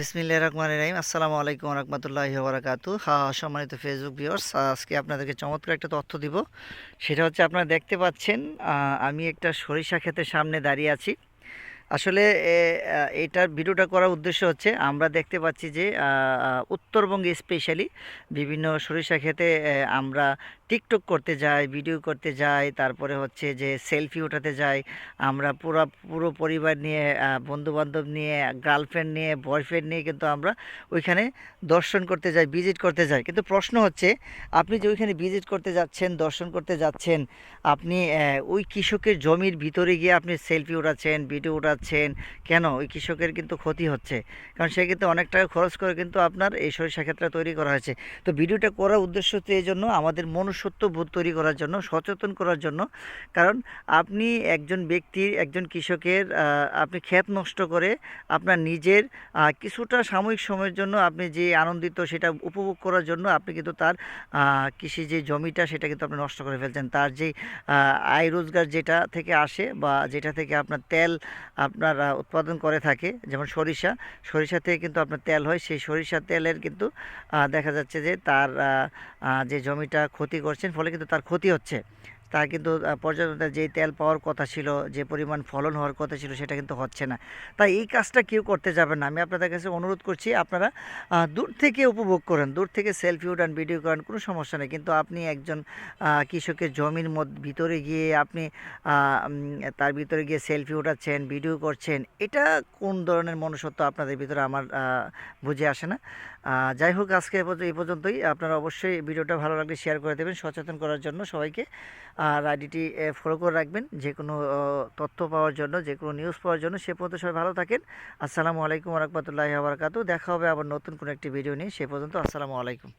বিসমিল্লাহ রহমান রহিম। আসসালামু আলাইকুম রহমতুল্লাহ বরাকাতু হা সম্মানিত ফেসবুক ভিউয়ার্স আজকে আপনাদেরকে চমৎকার একটা তথ্য দিব। সেটা হচ্ছে আপনারা দেখতে পাচ্ছেন আমি একটা সরিষা ক্ষেতের সামনে দাঁড়িয়ে আছি। আসলে এটার ভিডিওটা করার উদ্দেশ্য হচ্ছে আমরা দেখতে পাচ্ছি যে উত্তরবঙ্গে স্পেশালি বিভিন্ন সরিষা আহ, আমরা টিকটক করতে যাই ভিডিও করতে যাই তারপরে হচ্ছে যে সেলফি ওঠাতে যাই আমরা পুরো পুরো পরিবার নিয়ে বন্ধুবান্ধব নিয়ে গার্লফ্রেন্ড নিয়ে বয়ফ্রেন্ড নিয়ে কিন্তু আমরা ওইখানে দর্শন করতে যাই ভিজিট করতে যাই। কিন্তু প্রশ্ন হচ্ছে আপনি যে ওইখানে ভিজিট করতে যাচ্ছেন দর্শন করতে যাচ্ছেন আপনি ওই কৃষকের জমির ভিতরে গিয়ে আপনি সেলফি উঠাচ্ছেন ভিডিও উঠাচ্ছেন কেন? ওই কৃষকের কিন্তু ক্ষতি হচ্ছে। কারণ সে কিন্তু অনেক টাকা খরচ করে কিন্তু আপনার এই সরিষা ক্ষেত্রে তৈরি করা হয়েছে। তো ভিডিওটা করার উদ্দেশ্য হচ্ছে এই জন্য আমাদের মনুষ্যত্ব বোধ তৈরি করার জন্য, সচেতন করার জন্য। কারণ আপনি একজন ব্যক্তির, একজন কৃষকের আপনি ক্ষেত নষ্ট করে আপনার নিজের কিছুটা সাময়িক সময়ের জন্য আপনি যে আনন্দিত সেটা উপভোগ করার জন্য আপনি কিন্তু তার কৃষি যে জমিটা সেটা কিন্তু আপনি নষ্ট করে ফেলছেন। তার যে আয় রোজগার যেটা থেকে আসে বা যেটা থেকে আপনার তেল আপনার উৎপাদন করে থাকে, যেমন সরিষা। সরিষা থেকে কিন্তু আপনার তেল হয়, সেই সরিষা তেলের কিন্তু দেখা যাচ্ছে যে তার যে জমিটা ক্ষতি করছেন, ফলে কিন্তু তার ক্ষতি হচ্ছে। তার কিন্তু পর্যাপ্ত যেই তেল পাওয়ার কথা ছিল, যে পরিমাণ ফলন হওয়ার কথা ছিল, সেটা কিন্তু হচ্ছে না। তাই এই কাজটা কেউ করতে যাবেন না। আমি আপনাদের কাছে অনুরোধ করছি, আপনারা দূর থেকে উপভোগ করেন, দূর থেকে সেলফি উঠান, ভিডিও করেন, কোনো সমস্যা নেই। কিন্তু আপনি একজন কৃষকের জমির মধ্যে, ভিতরে গিয়ে আপনি তার ভিতরে গিয়ে সেলফি উঠাচ্ছেন, ভিডিও করছেন, এটা কোন ধরনের মনুষ্যত্ব আপনাদের ভিতরে আমার বুঝে আসে না। যাই হোক, আজকে এই পর্যন্তই। আপনারা অবশ্যই ভিডিওটা ভালো লাগলে শেয়ার করে দেবেন, সচেতন করার জন্য সবাইকে। আর আইডিটি ফলো করে রাখবেন। যে কোনো তথ্য পাওয়ার জন্য যে কোনো নিউজ পাওয়ার জন্য সে পর্যন্ত সবাই ভালো থাকেন। আসসালামু আলাইকুম রহমতুল্লাহ আবরকাত দেখা হবে আবার নতুন কোনো একটি ভিডিও নিয়ে। সে পর্যন্ত আসসালামু আলাইকুম।